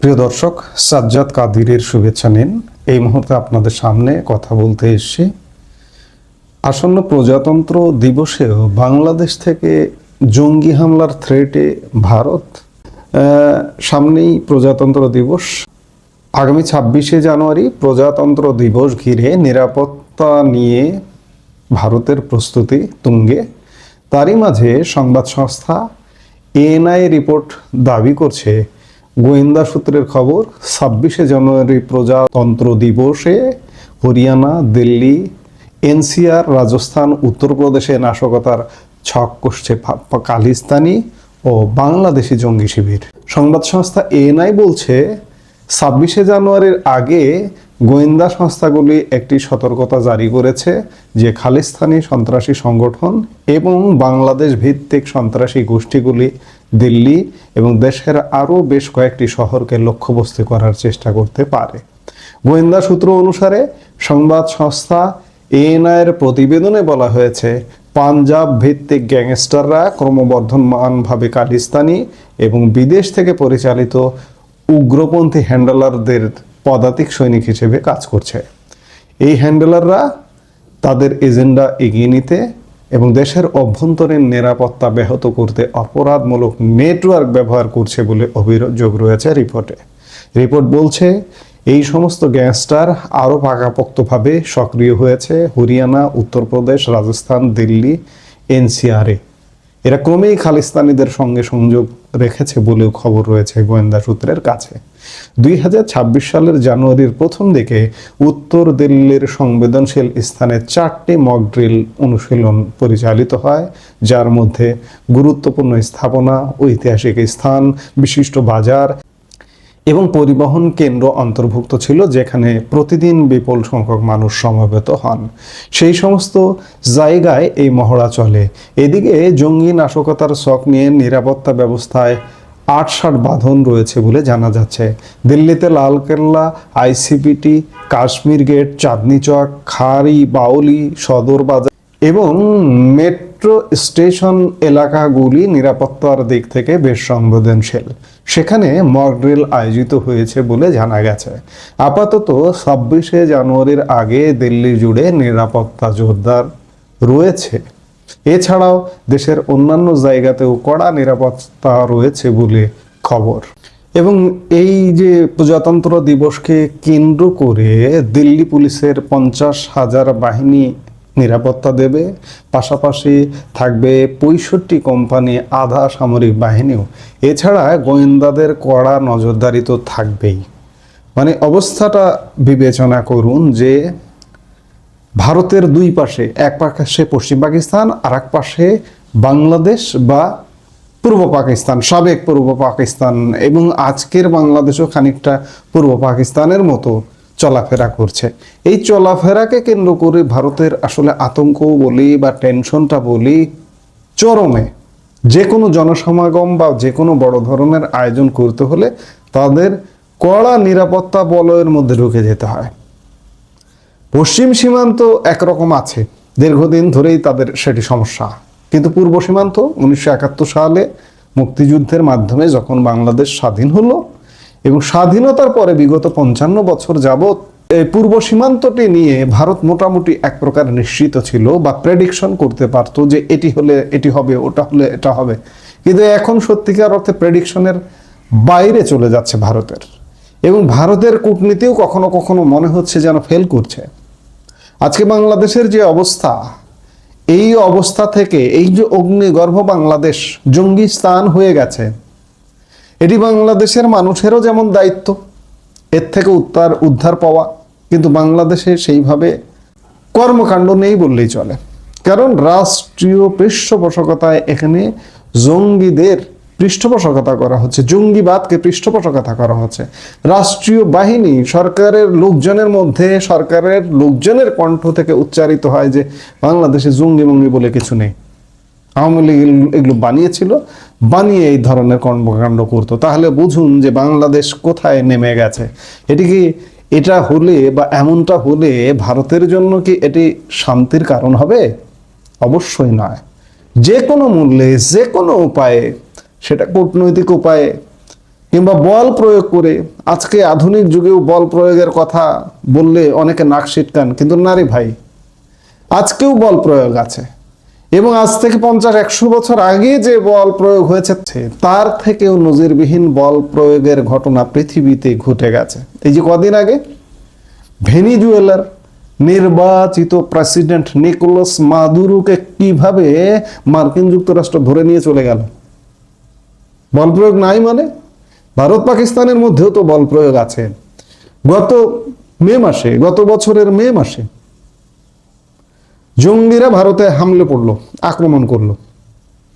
প্রিয় দর্শক, সাজ্জাদ কাদিরের শুভেচ্ছা নিন। এই মুহূর্তে আপনাদের সামনে কথা বলতে এসেছি। আসন্ন প্রজাতন্ত্র দিবসেও বাংলাদেশ থেকে জঙ্গি হামলার থ্রেটে ভারত সামনেই প্রজাতন্ত্র দিবস। আগামী ছাব্বিশে জানুয়ারি প্রজাতন্ত্র দিবস ঘিরে নিরাপত্তা নিয়ে ভারতের প্রস্তুতি তুঙ্গে। তারই মাঝে সংবাদ সংস্থা এএনআই রিপোর্ট দাবি করছে গোয়েন্দা সূত্রের খবর, ছাব্বিশে জানুয়ারি প্রজাতন্ত্র দিবসে হরিয়ানা, দিল্লি, এনসিআর, রাজস্থান, উত্তরপ্রদেশে নাশকতার ছক কষছে খালিস্তানি ও বাংলাদেশি জঙ্গি শিবির। সংবাদ সংস্থা এএনআই বলছে, ছাব্বিশে জানুয়ারির আগে গোয়েন্দা সংস্থাগুলি একটি সতর্কতা জারি করেছে যে খালিস্তানি সন্ত্রাসী সংগঠন এবং বাংলাদেশ ভিত্তিক সন্ত্রাসী গোষ্ঠীগুলি দিল্লি এবং দেশের আরও বেশ কয়েকটি শহরকে লক্ষ্যবস্তু করার চেষ্টা করতে পারে। গোয়েন্দা সূত্র অনুসারে সংবাদ সংস্থা এএনআইয়ের প্রতিবেদনে বলা হয়েছে, পাঞ্জাব ভিত্তিক গ্যাংস্টাররা ক্রমবর্ধমানভাবে খালিস্তানি এবং বিদেশ থেকে পরিচালিত উগ্রপন্থী হ্যান্ডেলারদের পদাতিক সৈনিক হিসেবে কাজ করছে। এই হ্যান্ডেলাররা তাদের এজেন্ডা এগিয়ে নিতে এবং দেশের অভ্যন্তরীণ নিরাপত্তা ব্যাহত করতে অপরাধমূলক নেটওয়ার্ক ব্যবহার করছে বলে অভিযোগ রয়েছে রিপোর্টে। রিপোর্ট বলছে, এই সমস্ত গ্যাংস্টার আরও পাকাপোক্তভাবে সক্রিয় হয়েছে হরিয়ানা, উত্তরপ্রদেশ, রাজস্থান, দিল্লি, এনসিআরে এরা ক্রমেই খালিস্তানিদের সঙ্গে সংযোগ রেখেছে বলেও খবর রয়েছে গোয়েন্দা সূত্রের কাছে। দুই হাজার ছাব্বিশ সালের জানুয়ারির প্রথম দিকে উত্তর দিল্লির সংবেদনশীল স্থানে চারটি মক ড্রিল অনুশীলন পরিচালিত হয়, যার মধ্যে গুরুত্বপূর্ণ স্থাপনা, ঐতিহাসিক স্থান, বিশিষ্ট বাজার এবং পরিবহন কেন্দ্র অন্তর্ভুক্ত ছিল, যেখানে প্রতিদিন বিপুল সংখ্যক মানুষ সমবেত হন। সেই সমস্ত জায়গায় এই মহড়া চলে। এদিকে জঙ্গি নাশকতার শখ নিয়ে নিরাপত্তা ব্যবস্থায় আটষাট বাঁধন রয়েছে বলে জানা যাচ্ছে। দিল্লিতে লালকেল্লা, আইসিপিটি, কাশ্মীর গেট, চাঁদনি চক খারি বাউলি, সদর বাজার এবং মেট্রো স্টেশন এলাকাগুলি নিরাপত্তার দিক থেকে বেশ সংবেদনশীল। সেখানে মক ড্রিল আয়োজিত হয়েছে বলে জানা গেছে। আপাতত ছাব্বিশে জানুয়ারির আগে দিল্লি জুড়ে নিরাপত্তা জোরদার রয়েছে। এছাড়াও দেশের অন্যান্য জায়গাতেও কড়া নিরাপত্তা রয়েছে বলে খবর। এবং এই যে প্রজাতন্ত্র দিবসকে কেন্দ্র করে দিল্লি পুলিশের পঞ্চাশ হাজার বাহিনী নিরাপত্তা দেবে, পাশাপাশি থাকবে পঁয়ষট্টি কোম্পানি আধা সামরিক বাহিনীও। এছাড়া গোয়েন্দাদের কড়া নজরদারি তো থাকবেই। মানে অবস্থাটা বিবেচনা করুন যে ভারতের দুই পাশে, এক পাশে পশ্চিম পাকিস্তান আর এক পাশে বাংলাদেশ বা পূর্ব পাকিস্তান, সাবেক পূর্ব পাকিস্তান এবং আজকের বাংলাদেশও খানিকটা পূর্ব পাকিস্তানের মতো চলাফেরা করছে। এই চলাফেরাকে কেন্দ্র করে ভারতের আসলে আতঙ্ক বলি বা টেনশনটা বলি চরমে। যে কোনো জনসমাগম বা যে কোনো বড় ধরনের আয়োজন করতে হলে তাদের কড়া নিরাপত্তা বলয়ের মধ্যে ঢুকে যেতে হয়। পশ্চিম সীমান্ত একরকম আছে। দীর্ঘদিন ধরেই তাদের সেটি সমস্যা। কিন্তু পূর্ব সীমান্ত উনিশশো একাত্তর সালে মুক্তিযুদ্ধের মাধ্যমে যখন বাংলাদেশ স্বাধীন হলো এবং স্বাধীনতার পরে বিগত পঞ্চান্ন বছর যাবৎ এই পূর্ব সীমান্তটি নিয়ে ভারত মোটামুটি এক প্রকার নিশ্চিত ছিল বা প্রেডিকশন করতে পারতো যে এটি হলে এটি হবে, ওটা হলে এটা হবে। কিন্তু এখন সত্যিকার অর্থে প্রেডিকশনের বাইরে চলে যাচ্ছে ভারতের। এবং ভারতের কূটনীতিও কখনো কখনো মনে হচ্ছে যেন ফেল করছে। আজকে বাংলাদেশের যে অবস্থা, এই অবস্থা থেকে এই যে অগ্নিগর্ভ বাংলাদেশ জঙ্গি স্থান হয়ে গেছে, এটি বাংলাদেশের মানুষেরও যেমন দায়িত্ব, এর থেকে উদ্ধার উদ্ধার পাওয়া, কিন্তু বাংলাদেশে সেইভাবে কর্মকাণ্ড নেই বললেই চলে। কারণ রাষ্ট্রীয় পৃষ্ঠপোষকতায় এখানে জঙ্গিদের পৃষ্ঠপোষকতা করা হচ্ছে, জঙ্গিবাদকে পৃষ্ঠপোষকতা করা হচ্ছে। রাষ্ট্রীয় বাহিনী সরকারের লোকজনের মধ্যে, সরকারের লোকজনের কণ্ঠ থেকে উচ্চারিত হয় যে বাংলাদেশে জঙ্গি মঙ্গি বলে কিছু নেই। আওয়ামী লীগ এগুলো- বানিয়েছিল, বানিয়ে এই ধরনের কর্মকাণ্ড করতো। তাহলে বুঝুন যে বাংলাদেশ কোথায় নেমে গেছে। এটি কি এটা হলে বা এমনটা হলে ভারতের জন্য কি এটি শান্তির কারণ হবে? অবশ্যই নয়। যে কোনো মূল্যে, যে কোনো উপায়ে সেটা কূটনৈতিক উপায়ে কিংবা বল প্রয়োগ করে। আজকে আধুনিক যুগেও বল প্রয়োগের কথা বললে অনেকে নাক সিটকান কিন্তু নারী ভাই, আজকেও বল প্রয়োগ আছে। এবং আজ থেকে পঞ্চাশ, একশো বছর আগে যে বল প্রয়োগ হয়েছে, তার থেকেও নজিরবিহীন বল প্রয়োগের ঘটনা পৃথিবীতে ঘটে গেছে। এই যে কদিন আগে ভেনিজুয়েলার নির্বাচিত প্রেসিডেন্ট নিকোলাস মাদুরুকে কীভাবে মার্কিন যুক্তরাষ্ট্র ধরে নিয়ে চলে গেল? বল প্রয়োগ নাই মানে? ভারত পাকিস্তানের মধ্যেও তো বল প্রয়োগ আছে। গত মে মাসে, গত বছরের মে মাসে জঙ্গিরা ভারতে হামলে পড়ল, আক্রমণ করল।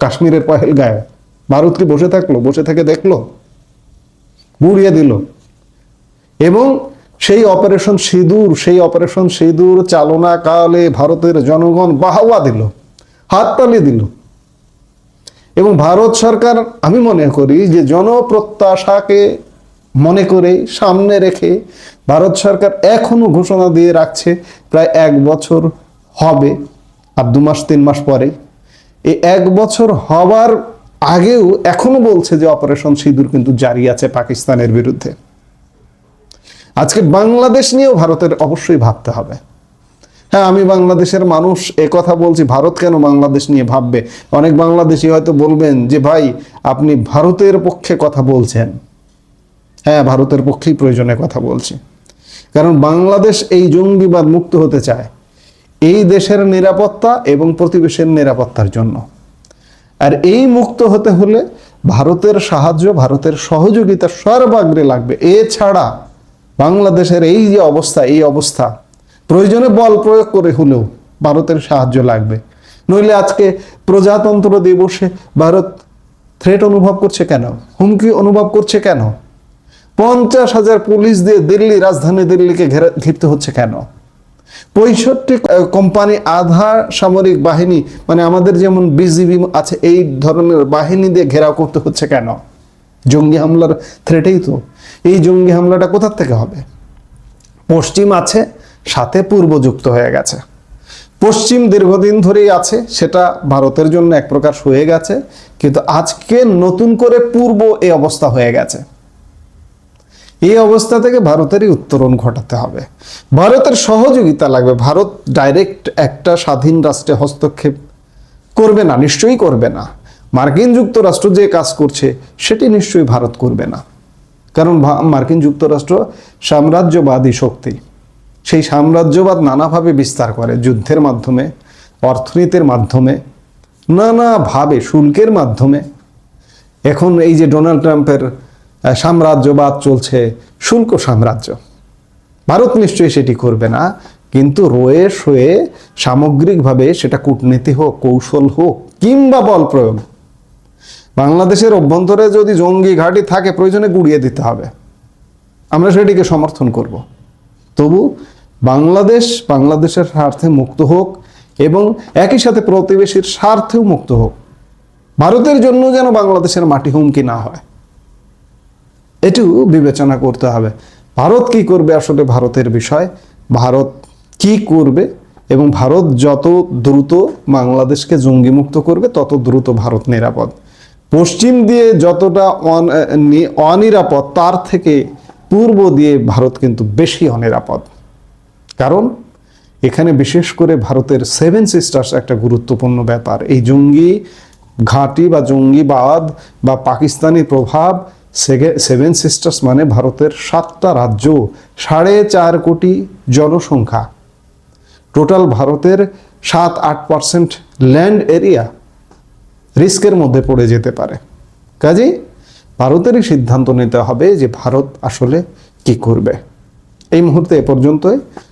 কাশ্মীরের পহেল গায়ে ভারত কি বসে থাকল? বসে থেকে দেখল? গুড়িয়ে দিল। এবং সেই অপারেশন সিঁদুর, সেই অপারেশন সিঁদুর চালনাকালে ভারতের জনগণ বাহবা দিল, হাততালি দিল। এবং ভারত সরকার, আমি মনে করি যে জনপ্রত্যাশাকে মনে করে সামনে রেখে ভারত সরকার এখনও ঘোষণা দিয়ে রাখছে, প্রায় এক বছর হবে, আর দু মাস, তিন মাস পরে। এই এক বছর হবার আগেও এখনও বলছে যে অপারেশন সিঁদুর কিন্তু জারি আছে পাকিস্তানের বিরুদ্ধে। আজকে বাংলাদেশ নিয়েও ভারতের অবশ্যই ভাবতে হবে। হ্যাঁ আমি বাংলাদেশের মানুষ, এ কথা বলছি, ভারত কেন বাংলাদেশ নিয়ে ভাববে? অনেক বাংলাদেশি হয়তো বলবেন যে, ভাই, আপনি ভারতের পক্ষে কথা বলছেন। হ্যাঁ ভারতের পক্ষেই প্রয়োজনে কথা বলছি। কারণ বাংলাদেশ এই জঙ্গিবাদ মুক্ত হতে চায়। এই দেশের নিরাপত্তা এবং প্রতিবেশের নিরাপত্তার জন্য। আর এই মুক্ত হতে হলে ভারতের সাহায্য, ভারতের সহযোগিতা সর্বাগ্রে লাগবে। এছাড়া বাংলাদেশের এই যে অবস্থা, এই অবস্থা প্রয়োজনে বল প্রয়োগ করে হলেও ভারতের সাহায্য লাগবে। নইলে আজকে প্রজাতন্ত্র দিবসে ভারত থ্রেট অনুভব করছে কেন? হুমকি অনুভব করছে কেন? পঞ্চাশ হাজার পুলিশ দিয়ে দিল্লি রাজধানী দিল্লিকে ঘেরা ঘিরতে হচ্ছে কেন? পঁয়ষট্টি কোম্পানি আধা সামরিক বাহিনী মানে আমাদের যেমন বিজিবি আছে, এই ধরনের বাহিনী দিয়ে ঘেরাও করতে হচ্ছে কেন? জঙ্গি হামলার থ্রেটেই তো। এই জঙ্গি হামলাটা কোথার থেকে হবে? পশ্চিম আছে সাথে পূর্ব যুক্ত হয়ে গেছে। পশ্চিম দীর্ঘদিন ধরেই আছে, সেটা ভারতের জন্য এক প্রকার সয়ে গেছে, কিন্তু আজকে নতুন করে পূর্ব এই অবস্থা হয়ে গেছে। এই অবস্থা থেকে ভারতেরই উত্তরণ ঘটাতে হবে। ভারতের সহযোগিতা লাগবে, ভারত ডাইরেক্ট একটা স্বাধীন রাষ্ট্রে হস্তক্ষেপ করবে না, নিশ্চয়ই করবে না। মার্কিন যুক্তরাষ্ট্র যে কাজ করছে, সেটি নিশ্চয়ই ভারত করবে না। কারণ মার্কিন যুক্তরাষ্ট্র সাম্রাজ্যবাদী শক্তি। সেই সাম্রাজ্যবাদ নানাভাবে বিস্তার করে যুদ্ধের মাধ্যমে, অর্থনীতির মাধ্যমে, নানাভাবে শুল্কের মাধ্যমে। এখন এই যে ডোনাল্ড ট্রাম্পের সাম্রাজ্যবাদ চলছে, শুল্ক সাম্রাজ্য। ভারত নিশ্চয়ই সেটি করবে না, কিন্তু রয়ে শয়ে সামগ্রিকভাবে সেটা কূটনীতি হোক, কৌশল হোক, কিংবা বল প্রয়োগ। বাংলাদেশের অভ্যন্তরে যদি জঙ্গি ঘাঁটি থাকে, প্রয়োজনে গুড়িয়ে দিতে হবে। আমরা সেটিকে সমর্থন করব। তবু বাংলাদেশ বাংলাদেশের স্বার্থে মুক্ত হোক এবং একই সাথে প্রতিবেশীর স্বার্থেও মুক্ত হোক। ভারতের জন্য যেন বাংলাদেশের মাটি হুমকি না হয়। এটিও বিবেচনা করতে হবে, ভারত কি করবে আসলে ভারতের বিষয়, ভারত কি করবে এবং ভারত যত দ্রুত বাংলাদেশকে জঙ্গিমুক্ত করবে, তত দ্রুত ভারত নিরাপদ। পশ্চিম দিয়ে যতটা অনিরাপদ, তার থেকে পূর্ব দিয়ে ভারত কিন্তু বেশি অনিরাপদ। কারণ এখানে বিশেষ করে ভারতের সেভেন সিস্টার্স একটা গুরুত্বপূর্ণ ব্যাপার। এই জঙ্গি ঘাঁটি বা জঙ্গিবাদ বা পাকিস্তানি প্রভাব সেভেন সিস্টার্স মানে ভারতের সাতটা রাজ্য, সাড়ে চার কোটি জনসংখ্যা। টোটাল ভারতের সাত আট পার্সেন্ট ল্যান্ড এরিয়া রিস্কের মধ্যে পড়ে যেতে পারে। কাজেই ভারতেরই সিদ্ধান্ত নিতে হবে যে ভারত আসলে কি করবে। এই মুহূর্তে এ পর্যন্তই।